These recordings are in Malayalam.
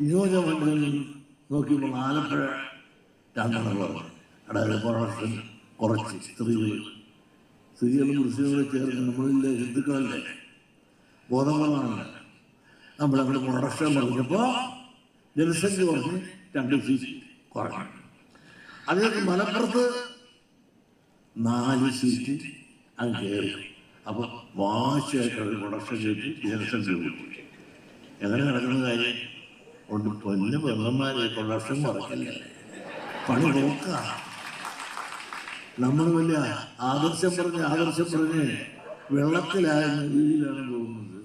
നിയോജകമണ്ഡലങ്ങളിൽ നോക്കിയപ്പോൾ ആലപ്പുഴ രണ്ടെണ്ണമുള്ളത് അതായത് കുറച്ച് കുറച്ച് സ്ത്രീകൾ സ്ത്രീകളും മുസ്ലിങ്ങളും ചേർന്ന് നമ്മളിലെ ഹിന്ദുക്കളല്ലേ ബോധവാനാണ് നമ്മളവിടെ പ്രൊഡക്ഷൻ പറഞ്ഞപ്പോൾ ജനസംഖ്യ കുറഞ്ഞ് രണ്ട് സീറ്റ് കുറഞ്ഞു. അതിനകത്ത് മലപ്പുറത്ത് നാല് സീറ്റ് അങ്ങ് കയറി. അപ്പോൾ വാശിയായിട്ടുള്ള പ്രൊഡക്ഷൻ ചെയ്തിട്ട് ജനസംഖ്യ കൂട്ടി. എങ്ങനെ നടക്കുന്ന കാര്യം? കൊണ്ട് പൊന്ന് പെണ്ണന്മാരെ പ്രൊഡക്ഷൻ കുറയ്ക്കല്ലേ പണി നോക്ക നമ്മൾ വലിയ ആദർശം പറഞ്ഞ് ആദർശം പറഞ്ഞ് വെള്ളത്തിലാകുന്ന രീതിയിലാണ് പോകുന്നത്.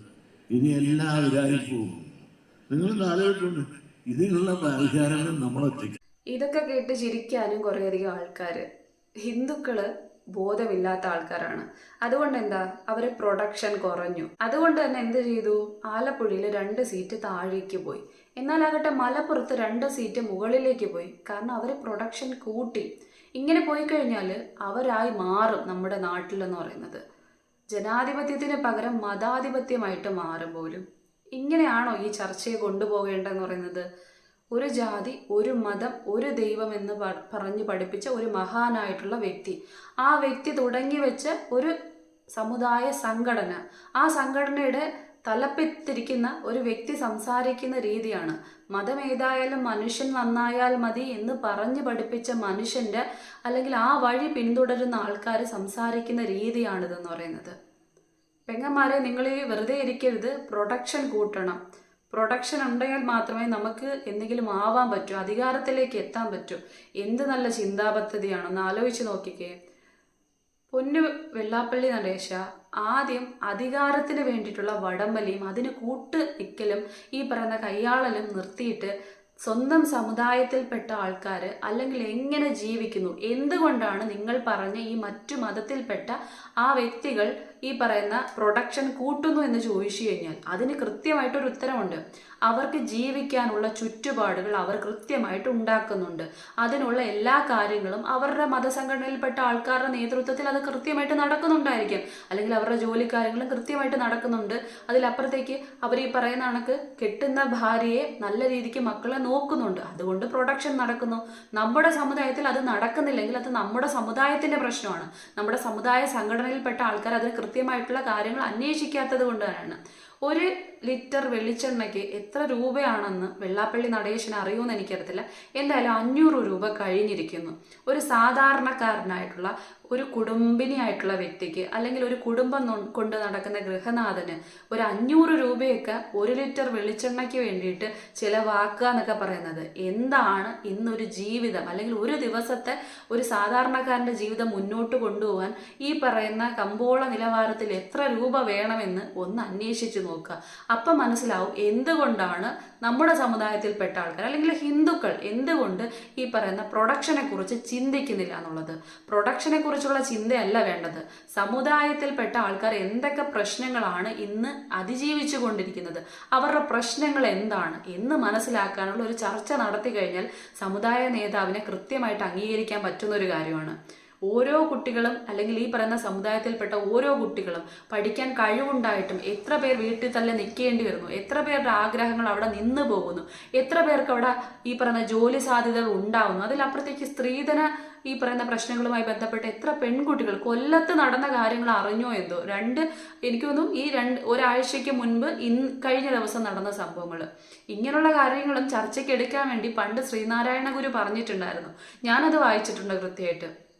ഇനി എല്ലാവരായി പോകും. നിങ്ങൾ ആലോചിട്ടുണ്ട് ഇതിനുള്ള പരിഹാരങ്ങൾ നമ്മളൊറ്റയ്ക്ക് ഇതൊക്കെ കേട്ട് ചിരിക്കാനും കുറേയധികം ആൾക്കാർ ഹിന്ദുക്കൾ ബോധമില്ലാത്ത ആൾക്കാരാണ്. അതുകൊണ്ട് എന്താ അവരെ പ്രൊഡക്ഷൻ കുറഞ്ഞു. അതുകൊണ്ട് തന്നെ എന്ത് ചെയ്തു? ആലപ്പുഴയിൽ രണ്ട് സീറ്റ് താഴേക്ക് പോയി. എന്നാലാകട്ടെ മലപ്പുറത്ത് രണ്ട് സീറ്റ് മുകളിലേക്ക് പോയി. കാരണം അവർ പ്രൊഡക്ഷൻ കൂട്ടി. ഇങ്ങനെ പോയി കഴിഞ്ഞാൽ അവരായി മാറും നമ്മുടെ നാട്ടിലെന്ന് പറയുന്നത്. ജനാധിപത്യത്തിന് പകരം മതാധിപത്യമായിട്ട് മാറും പോലും. ഇങ്ങനെയാണോ ഈ ചർച്ചയെ കൊണ്ടുപോകേണ്ടതെന്ന് പറയുന്നത്? ഒരു ജാതി ഒരു മതം ഒരു ദൈവം എന്ന് പറഞ്ഞ് പഠിപ്പിച്ച ഒരു മഹാനായിട്ടുള്ള വ്യക്തി. ആ വ്യക്തി തുടങ്ങി വെച്ച ഒരു സമുദായ സംഘടന. ആ സംഘടനയുടെ തലപ്പെത്തിരിക്കുന്ന ഒരു വ്യക്തി സംസാരിക്കുന്ന രീതിയാണ്. മതം ഏതായാലും മനുഷ്യൻ നന്നായാൽ മതി എന്ന് പറഞ്ഞു പഠിപ്പിച്ച മനുഷ്യന്റെ അല്ലെങ്കിൽ ആ വഴി പിന്തുടരുന്ന ആൾക്കാർ സംസാരിക്കുന്ന രീതിയാണിതെന്ന് പറയുന്നത്. പെങ്ങന്മാരെ നിങ്ങൾ ഈ വെറുതെ ഇരിക്കരുത്. പ്രൊഡക്ഷൻ കൂട്ടണം. പ്രൊഡക്ഷൻ ഉണ്ടെങ്കിൽ മാത്രമേ നമുക്ക് എന്തെങ്കിലും ആവാൻ പറ്റൂ. അധികാരത്തിലേക്ക് എത്താൻ പറ്റൂ. എന്ത് നല്ല ചിന്താപദ്ധതിയാണെന്ന് ആലോചിച്ച് നോക്കിക്കേ. പൊന്നു വെള്ളാപ്പള്ളി നടേശ ആദ്യം അധികാരത്തിന് വേണ്ടിയിട്ടുള്ള വടംവലിയും അതിന് കൂട്ട് നിൽക്കലും ഈ പറയുന്ന കയ്യാളലും നിർത്തിയിട്ട് സ്വന്തം സമുദായത്തിൽപ്പെട്ട ആൾക്കാർ അല്ലെങ്കിൽ എങ്ങനെ ജീവിക്കുന്നു? എന്തുകൊണ്ടാണ് നിങ്ങൾ പറഞ്ഞ ഈ മറ്റു മതത്തിൽപ്പെട്ട ആ വ്യക്തികൾ ഈ പറയുന്ന പ്രൊഡക്ഷൻ കൂട്ടുന്നു എന്ന് ചോദിച്ചു കഴിഞ്ഞാൽ അതിന് കൃത്യമായിട്ടൊരു ഉത്തരമുണ്ട്. അവർക്ക് ജീവിക്കാനുള്ള ചുറ്റുപാടുകൾ അവർ കൃത്യമായിട്ട് ഉണ്ടാക്കുന്നുണ്ട്. അതിനുള്ള എല്ലാ കാര്യങ്ങളും അവരുടെ മതസംഘടനയിൽപ്പെട്ട ആൾക്കാരുടെ നേതൃത്വത്തിൽ അത് കൃത്യമായിട്ട് നടക്കുന്നുണ്ടായിരിക്കും. അല്ലെങ്കിൽ അവരുടെ ജോലി കാര്യങ്ങളും കൃത്യമായിട്ട് നടക്കുന്നുണ്ട്. അതിലപ്പുറത്തേക്ക് അവർ ഈ പറയുന്ന കണക്ക് കെട്ടുന്ന ഭാര്യയെ നല്ല രീതിക്ക് മക്കളെ നോക്കുന്നുണ്ട്. അതുകൊണ്ട് പ്രൊഡക്ഷൻ നടക്കുന്നു. നമ്മുടെ സമുദായത്തിൽ അത് നടക്കുന്നില്ലെങ്കിൽ അത് നമ്മുടെ സമുദായത്തിന്റെ പ്രശ്നമാണ്. നമ്മുടെ സമുദായ സംഘടനയിൽപ്പെട്ട ആൾക്കാർ അതിന് കൃത്യമായിട്ടുള്ള കാര്യങ്ങൾ അന്വേഷിക്കാത്തത് കൊണ്ട് തന്നെയാണ് ഒരു ലിറ്റർ വെളിച്ചെണ്ണയ്ക്ക് എത്ര രൂപയാണെന്ന് വെള്ളാപ്പള്ളി നടേശന് അറിയുമെന്ന് എനിക്കറിയത്തില്ല. എന്തായാലും അഞ്ഞൂറ് രൂപ കഴിഞ്ഞിരിക്കുന്നു. ഒരു സാധാരണക്കാരനായിട്ടുള്ള ഒരു കുടുംബിനിയായിട്ടുള്ള വ്യക്തിക്ക് അല്ലെങ്കിൽ ഒരു കുടുംബം കൊണ്ട് നടക്കുന്ന ഗൃഹനാഥന് ഒരു അഞ്ഞൂറ് രൂപയൊക്കെ ഒരു ലിറ്റർ വെളിച്ചെണ്ണയ്ക്ക് വേണ്ടിയിട്ട് ചിലവാക്കുക എന്നൊക്കെ പറയുന്നത് എന്താണ് ഇന്നൊരു ജീവിതം? അല്ലെങ്കിൽ ഒരു ദിവസത്തെ ഒരു സാധാരണക്കാരന്റെ ജീവിതം മുന്നോട്ട് കൊണ്ടുപോകാൻ ഈ പറയുന്ന കമ്പോള നിലവാരത്തിൽ എത്ര രൂപ വേണമെന്ന് ഒന്ന് അന്വേഷിച്ച് നോക്കുക. അപ്പം മനസ്സിലാവും എന്തുകൊണ്ടാണ് നമ്മുടെ സമുദായത്തിൽപ്പെട്ട ആൾക്കാർ അല്ലെങ്കിൽ ഹിന്ദുക്കൾ എന്തുകൊണ്ട് ഈ പറയുന്ന പ്രൊഡക്ഷനെ കുറിച്ച് ചിന്തിക്കുന്നില്ല എന്നുള്ളത്. പ്രൊഡക്ഷനെക്കുറിച്ചുള്ള ചിന്തയല്ല വേണ്ടത്. സമുദായത്തിൽപ്പെട്ട ആൾക്കാർ എന്തൊക്കെ പ്രശ്നങ്ങളാണ് ഇന്ന് അതിജീവിച്ചു കൊണ്ടിരിക്കുന്നത് അവരുടെ പ്രശ്നങ്ങൾ എന്താണ്? എന്ന് മനസ്സിലാക്കാനുള്ള ഒരു ചർച്ച നടത്തി കഴിഞ്ഞാൽ സമുദായ നേതാവിനെ കൃത്യമായിട്ട് അംഗീകരിക്കാൻ പറ്റുന്ന ഒരു കാര്യമാണ്. ഓരോ കുട്ടികളും അല്ലെങ്കിൽ ഈ പറയുന്ന സമുദായത്തിൽപ്പെട്ട ഓരോ കുട്ടികളും പഠിക്കാൻ കഴിവുണ്ടായിട്ടും എത്ര പേർ വീട്ടിൽ തന്നെ നിൽക്കേണ്ടി വരുന്നു? എത്ര പേരുടെ ആഗ്രഹങ്ങൾ അവിടെ നിന്ന് പോകുന്നു? എത്ര പേർക്ക് അവിടെ ഈ പറയുന്ന ജോലി സാധ്യതകൾ ഉണ്ടാവുന്നു? അതിലപ്പുറത്തേക്ക് സ്ത്രീധന ഈ പറയുന്ന പ്രശ്നങ്ങളുമായി ബന്ധപ്പെട്ട് എത്ര പെൺകുട്ടികൾ കൊല്ലത്ത് നടന്ന കാര്യങ്ങൾ അറിഞ്ഞോ എന്തോ? രണ്ട് എനിക്ക് തോന്നുന്നു ഈ രണ്ട് ഒരാഴ്ചയ്ക്ക് മുൻപ് ഇന്ന് കഴിഞ്ഞ ദിവസം നടന്ന സംഭവങ്ങൾ ഇങ്ങനെയുള്ള കാര്യങ്ങളും ചർച്ചയ്ക്ക് എടുക്കാൻ വേണ്ടി പണ്ട് ശ്രീനാരായണ ഗുരു പറഞ്ഞിട്ടുണ്ടായിരുന്നു. ഞാനത് വായിച്ചിട്ടുണ്ട് കൃത്യമായിട്ട്.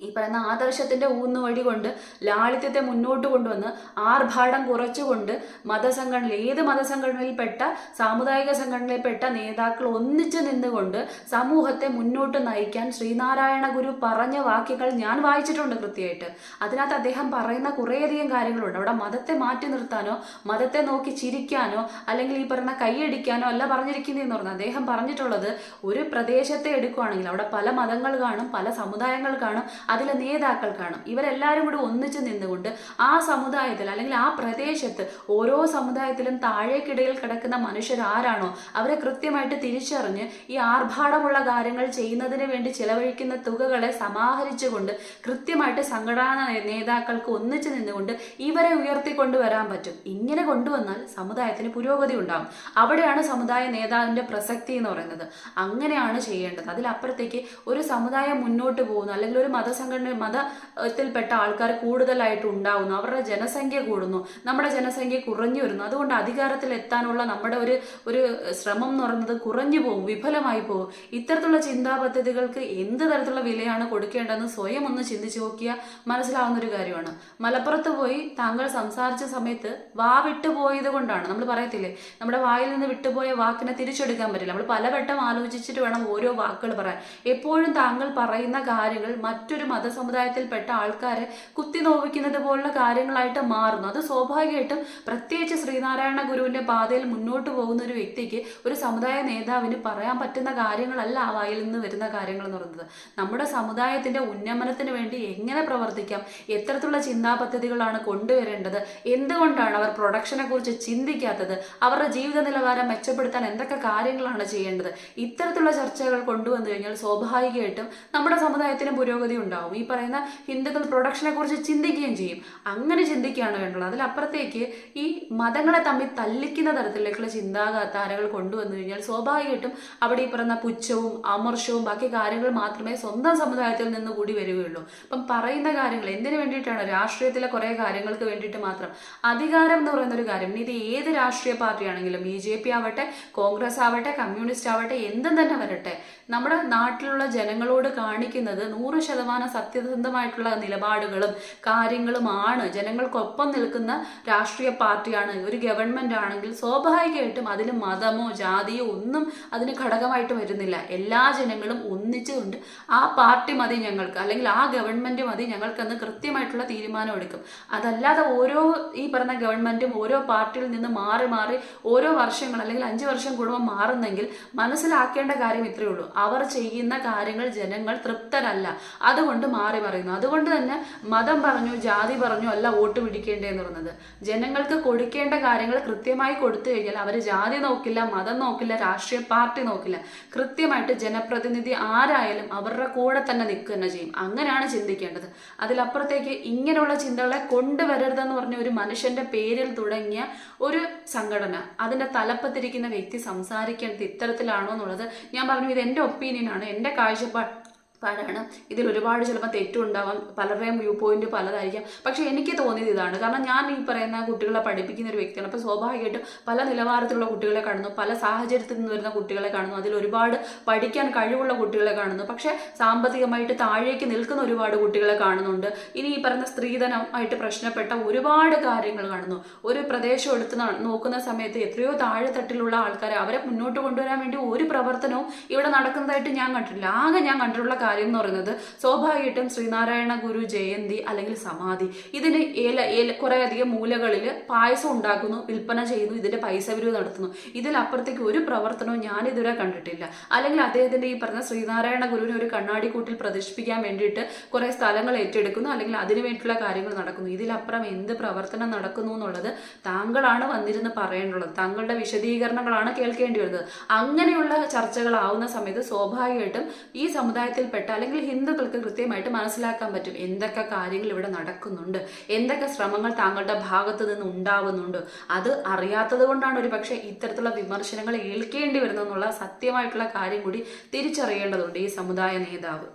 ഈ പറയുന്ന ആദർശത്തിന്റെ ഊന്നുവഴി കൊണ്ട് ലാളിത്യത്തെ മുന്നോട്ട് കൊണ്ടുവന്ന് ആർഭാടം കുറച്ചുകൊണ്ട് മതസംഘടന ഏത് മതസംഘടനയിൽപ്പെട്ട സാമുദായിക സംഘടനയിൽപ്പെട്ട നേതാക്കൾ ഒന്നിച്ചു നിന്നുകൊണ്ട് സമൂഹത്തെ മുന്നോട്ട് നയിക്കാൻ ശ്രീനാരായണ ഗുരു പറഞ്ഞ വാക്യങ്ങൾ ഞാൻ വായിച്ചിട്ടുണ്ട് കൃത്യമായിട്ട്. അതിനകത്ത് അദ്ദേഹം പറയുന്ന കുറേയധികം കാര്യങ്ങളുണ്ട്. അവിടെ മതത്തെ മാറ്റി നിർത്താനോ മതത്തെ നോക്കി ചിരിക്കാനോ അല്ലെങ്കിൽ ഈ പറയുന്ന കൈയടിക്കാനോ അല്ല പറഞ്ഞിരിക്കുന്നതെന്ന് പറഞ്ഞു അദ്ദേഹം പറഞ്ഞിട്ടുള്ളത് ഒരു പ്രദേശത്തെ എടുക്കുകയാണെങ്കിൽ അവിടെ പല മതങ്ങൾ കാണും പല സമുദായങ്ങൾ കാണും അതിലെ നേതാക്കൾ കാണും. ഇവരെല്ലാവരും കൂടി ഒന്നിച്ചു നിന്നുകൊണ്ട് ആ സമുദായത്തിൽ അല്ലെങ്കിൽ ആ പ്രദേശത്ത് ഓരോ സമുദായത്തിലും താഴേക്കിടയിൽ കിടക്കുന്ന മനുഷ്യർ ആരാണോ അവരെ കൃത്യമായിട്ട് തിരിച്ചറിഞ്ഞ് ഈ ആർഭാടമുള്ള കാര്യങ്ങൾ ചെയ്യുന്നതിന് വേണ്ടി ചിലവഴിക്കുന്ന തുകകളെ സമാഹരിച്ചുകൊണ്ട് കൃത്യമായിട്ട് സംഘടനാ നേതാക്കൾക്ക് ഒന്നിച്ചു നിന്നുകൊണ്ട് ഇവരെ ഉയർത്തിക്കൊണ്ടുവരാൻ പറ്റും. ഇങ്ങനെ കൊണ്ടുവന്നാൽ സമുദായത്തിന് പുരോഗതി ഉണ്ടാകും. അവിടെയാണ് സമുദായ നേതാവിന്റെ പ്രസക്തി എന്ന് പറയുന്നത്. അങ്ങനെയാണ് ചെയ്യേണ്ടത്. അതിലപ്പുറത്തേക്ക് ഒരു സമുദായം മുന്നോട്ട് പോകുന്നു. അല്ലെങ്കിൽ ഒരു മതസംഘടന മതത്തിൽപ്പെട്ട ആൾക്കാർ കൂടുതലായിട്ട് ഉണ്ടാവുന്നു അവരുടെ ജനസംഖ്യ കൂടുന്നു. നമ്മുടെ ജനസംഖ്യ കുറഞ്ഞു വരുന്നു. അതുകൊണ്ട് അധികാരത്തിൽ എത്താനുള്ള നമ്മുടെ ഒരു ഒരു ശ്രമം എന്ന് പറയുന്നത് കുറഞ്ഞു പോകും വിഫലമായി പോകും. ഇത്തരത്തിലുള്ള ചിന്താ പദ്ധതികൾക്ക് എന്ത് തരത്തിലുള്ള വിലയാണ് കൊടുക്കേണ്ടതെന്ന് സ്വയം ഒന്ന് ചിന്തിച്ചു നോക്കിയാൽ മനസ്സിലാവുന്ന ഒരു കാര്യമാണ്. മലപ്പുറത്ത് പോയി താങ്കൾ സംസാരിച്ച സമയത്ത് വാ വിട്ടു പോയത് കൊണ്ടാണ്. നമ്മൾ പറയത്തില്ലേ? നമ്മുടെ വായിൽ നിന്ന് വിട്ടുപോയ വാക്കിനെ തിരിച്ചെടുക്കാൻ പറ്റില്ല. നമ്മൾ പലവട്ടം ആലോചിച്ചിട്ട് വേണം ഓരോ വാക്കുകൾ പറയാൻ. എപ്പോഴും താങ്കൾ പറയുന്ന കാര്യങ്ങൾ മറ്റൊരു മതസമുദായത്തിൽപ്പെട്ട ആൾക്കാരെ കുത്തി നോവിക്കുന്നത് പോലുള്ള കാര്യങ്ങളായിട്ട് മാറുന്നു. അത് സ്വാഭാവികമായിട്ടും പ്രത്യേകിച്ച് ശ്രീനാരായണ ഗുരുവിന്റെ പാതയിൽ മുന്നോട്ട് പോകുന്ന ഒരു വ്യക്തിക്ക് ഒരു സമുദായ നേതാവിന് പറയാൻ പറ്റുന്ന കാര്യങ്ങളല്ല ആ വായിൽ നിന്ന് വരുന്ന കാര്യങ്ങൾ എന്ന് പറയുന്നത്. നമ്മുടെ സമുദായത്തിന്റെ ഉന്നമനത്തിന് വേണ്ടി എങ്ങനെ പ്രവർത്തിക്കാം? എത്രത്തുള്ള ചിന്താ പദ്ധതികളാണ് കൊണ്ടുവരേണ്ടത്? എന്തുകൊണ്ടാണ് അവർ പ്രൊഡക്ഷനെ കുറിച്ച് ചിന്തിക്കാത്തത്? അവരുടെ ജീവിത നിലവാരം മെച്ചപ്പെടുത്താൻ എന്തൊക്കെ കാര്യങ്ങളാണ് ചെയ്യേണ്ടത്? ഇത്തരത്തിലുള്ള ചർച്ചകൾ കൊണ്ടുവന്നു കഴിഞ്ഞാൽ സ്വാഭാവികമായിട്ടും നമ്മുടെ സമുദായത്തിന് പുരോഗതി ഉണ്ടാവും. ഈ പറയുന്ന ഹിന്ദുക്കൾ പ്രൊഡക്ഷനെ കുറിച്ച് ചിന്തിക്കുകയും ചെയ്യും. അങ്ങനെ ചിന്തിക്കുകയാണ് വേണ്ടത് അതിലപ്പുറത്തേക്ക് ഈ മതങ്ങളെ തമ്മിൽ തല്ലിക്കുന്ന തരത്തിലേക്കുള്ള ചിന്താധാരകൾ കൊണ്ടുവന്നു കഴിഞ്ഞാൽ സ്വാഭാവികമായിട്ടും അവിടെ ഈ പറയുന്ന പുച്ഛവും അമർഷവും ബാക്കി കാര്യങ്ങൾ മാത്രമേ സ്വന്തം സമുദായത്തിൽ നിന്ന് കൂടി വരികയുള്ളൂ. അപ്പം പറയുന്ന കാര്യങ്ങൾ എന്തിനു വേണ്ടിയിട്ടാണ്? രാഷ്ട്രീയത്തിലെ കുറേ കാര്യങ്ങൾക്ക് വേണ്ടിയിട്ട് മാത്രം. അധികാരം എന്ന് പറയുന്ന ഒരു കാര്യം. ഇത് ഏത് രാഷ്ട്രീയ പാർട്ടിയാണെങ്കിലും ബി ജെ പി ആവട്ടെ കോൺഗ്രസ് ആവട്ടെ കമ്മ്യൂണിസ്റ്റ് ആവട്ടെ എന്തും തന്നെ വരട്ടെ. നമ്മുടെ നാട്ടിലുള്ള ജനങ്ങളോട് കാണിക്കുന്നത് നൂറ് ശതമാനം സത്യസന്ധമായിട്ടുള്ള നിലപാടുകളും കാര്യങ്ങളുമാണ്. ജനങ്ങൾക്കൊപ്പം നിൽക്കുന്ന രാഷ്ട്രീയ പാർട്ടിയാണ്. ഒരു ഗവൺമെന്റ് ആണെങ്കിൽ സ്വാഭാവികമായിട്ടും അതിൽ മതമോ ജാതിയോ ഒന്നും അതിന് ഘടകമായിട്ട് വരുന്നില്ല. എല്ലാ ജനങ്ങളും ഒന്നിച്ചുകൊണ്ട് ആ പാർട്ടി മതി ഞങ്ങൾക്ക് അല്ലെങ്കിൽ ആ ഗവൺമെന്റ് മതി ഞങ്ങൾക്കെന്ന് കൃത്യമായിട്ടുള്ള തീരുമാനം എടുക്കും. അതല്ലാതെ ഓരോ ഈ പറഞ്ഞ ഗവൺമെന്റും ഓരോ പാർട്ടിയിൽ നിന്ന് മാറി മാറി ഓരോ വർഷങ്ങൾ അല്ലെങ്കിൽ അഞ്ച് വർഷം കൂടുമ്പോൾ മാറുന്നെങ്കിൽ മനസ്സിലാക്കേണ്ട കാര്യം ഇത്രയേ ഉള്ളൂ. അവർ ചെയ്യുന്ന കാര്യങ്ങൾ ജനങ്ങൾ തൃപ്തരല്ല. അതുകൊണ്ട് മാറി പറയുന്നു അതുകൊണ്ട് തന്നെ മതം പറഞ്ഞു ജാതി പറഞ്ഞു അല്ല വോട്ട് പിടിക്കേണ്ടതെന്ന് പറഞ്ഞത് ജനങ്ങൾക്ക് കൊടുക്കേണ്ട കാര്യങ്ങൾ കൃത്യമായി കൊടുത്തു കഴിഞ്ഞാൽ അവർ ജാതി നോക്കില്ല മതം നോക്കില്ല രാഷ്ട്രീയ പാർട്ടി നോക്കില്ല. കൃത്യമായിട്ട് ജനപ്രതിനിധി ആരായാലും അവരുടെ കൂടെ തന്നെ നിൽക്കുക തന്നെ ചെയ്യും. അങ്ങനെയാണ് ചിന്തിക്കേണ്ടത്. അതിലപ്പുറത്തേക്ക് ഇങ്ങനെയുള്ള ചിന്തകളെ കൊണ്ടുവരരുതെന്ന് പറഞ്ഞ ഒരു മനുഷ്യന്റെ പേരിൽ തുടങ്ങിയ ഒരു സംഘടന അതിന്റെ തലപ്പത്തിരിക്കുന്ന വ്യക്തി സംസാരിക്കേണ്ടത് ഇത്തരത്തിലാണോ എന്നുള്ളത് ഞാൻ പറഞ്ഞു ഇത് ഒപ്പീനിയൻ ആണ് എന്റെ കാഴ്ചപ്പാട് പാടാണ് ഇതിൽ ഒരുപാട് ചിലപ്പോൾ തെറ്റുണ്ടാവാം. പലരുടെയും വ്യൂ പോയിന്റ് പലതായിരിക്കാം. പക്ഷെ എനിക്ക് തോന്നിയത് ഇതാണ്. കാരണം ഞാൻ ഈ പറയുന്ന കുട്ടികളെ പഠിപ്പിക്കുന്ന ഒരു വ്യക്തിയാണ്. അപ്പോൾ സ്വാഭാവികമായിട്ടും പല നിലവാരത്തിലുള്ള കുട്ടികളെ കാണുന്നു. പല സാഹചര്യത്തിൽ നിന്ന് വരുന്ന കുട്ടികളെ കാണുന്നു. അതിൽ ഒരുപാട് പഠിക്കാൻ കഴിവുള്ള കുട്ടികളെ കാണുന്നു. പക്ഷേ സാമ്പത്തികമായിട്ട് താഴേക്ക് നിൽക്കുന്ന ഒരുപാട് കുട്ടികളെ കാണുന്നുണ്ട്. ഇനി ഈ പറയുന്ന സ്ത്രീധനമായിട്ട് പ്രശ്നപ്പെട്ട ഒരുപാട് കാര്യങ്ങൾ കാണുന്നു. ഒരു പ്രദേശം എടുത്ത് നോക്കുന്ന സമയത്ത് എത്രയോ താഴെ തട്ടിലുള്ള ആൾക്കാരെ അവരെ മുന്നോട്ട് കൊണ്ടുവരാൻ വേണ്ടി ഒരു പ്രവർത്തനവും ഇവിടെ നടക്കുന്നതായിട്ട് ഞാൻ കണ്ടിട്ടില്ല. ആകെ ഞാൻ കണ്ടിട്ടുള്ള കാര്യം എന്ന് പറയുന്നത് സ്വാഭാവികമായിട്ടും ശ്രീനാരായണ ഗുരു ജയന്തി അല്ലെങ്കിൽ സമാധി. ഇതിന് ഏല ഏല കുറേയധികം മൂലകളിൽ പായസം ഉണ്ടാക്കുന്നു വിൽപ്പന ചെയ്യുന്നു ഇതിന്റെ പൈസ വിരിവ് നടത്തുന്നു. ഇതിലപ്പുറത്തേക്ക് ഒരു പ്രവർത്തനവും ഞാൻ ഇതുവരെ കണ്ടിട്ടില്ല. അല്ലെങ്കിൽ അദ്ദേഹത്തിന്റെ ഈ പറഞ്ഞ ശ്രീനാരായണ ഗുരുവിനെ ഒരു കണ്ണാടിക്കൂട്ടിൽ പ്രതിഷ്ഠിപ്പിക്കാൻ വേണ്ടിയിട്ട് കുറേ സ്ഥലങ്ങൾ ഏറ്റെടുക്കുന്നു അല്ലെങ്കിൽ അതിനു വേണ്ടിയിട്ടുള്ള കാര്യങ്ങൾ നടക്കുന്നു. ഇതിലപ്പുറം എന്ത് പ്രവർത്തനം നടക്കുന്നു എന്നുള്ളത് താങ്കളാണ് വന്നിരുന്ന് പറയേണ്ടുള്ളത് താങ്കളുടെ വിശദീകരണങ്ങളാണ് കേൾക്കേണ്ടി വരുന്നത്. അങ്ങനെയുള്ള ചർച്ചകളാവുന്ന സമയത്ത് സ്വാഭാവികമായിട്ടും ഈ സമുദായത്തിൽപ്പെട്ട അല്ലെങ്കിൽ ഹിന്ദുക്കൾക്ക് കൃത്യമായിട്ട് മനസ്സിലാക്കാൻ പറ്റും എന്തൊക്കെ കാര്യങ്ങൾ ഇവിടെ നടക്കുന്നുണ്ട് എന്തൊക്കെ ശ്രമങ്ങൾ താങ്കളുടെ ഭാഗത്ത് നിന്ന് ഉണ്ടാവുന്നുണ്ട്. അത് അറിയാത്തത് കൊണ്ടാണ് ഒരു പക്ഷേ ഇത്തരത്തിലുള്ള വിമർശനങ്ങൾ ഏൽക്കേണ്ടി വരുന്നതെന്നുള്ള സത്യമായിട്ടുള്ള കാര്യം കൂടി തിരിച്ചറിയേണ്ടതുണ്ട് ഈ സമുദായ നേതാവ്.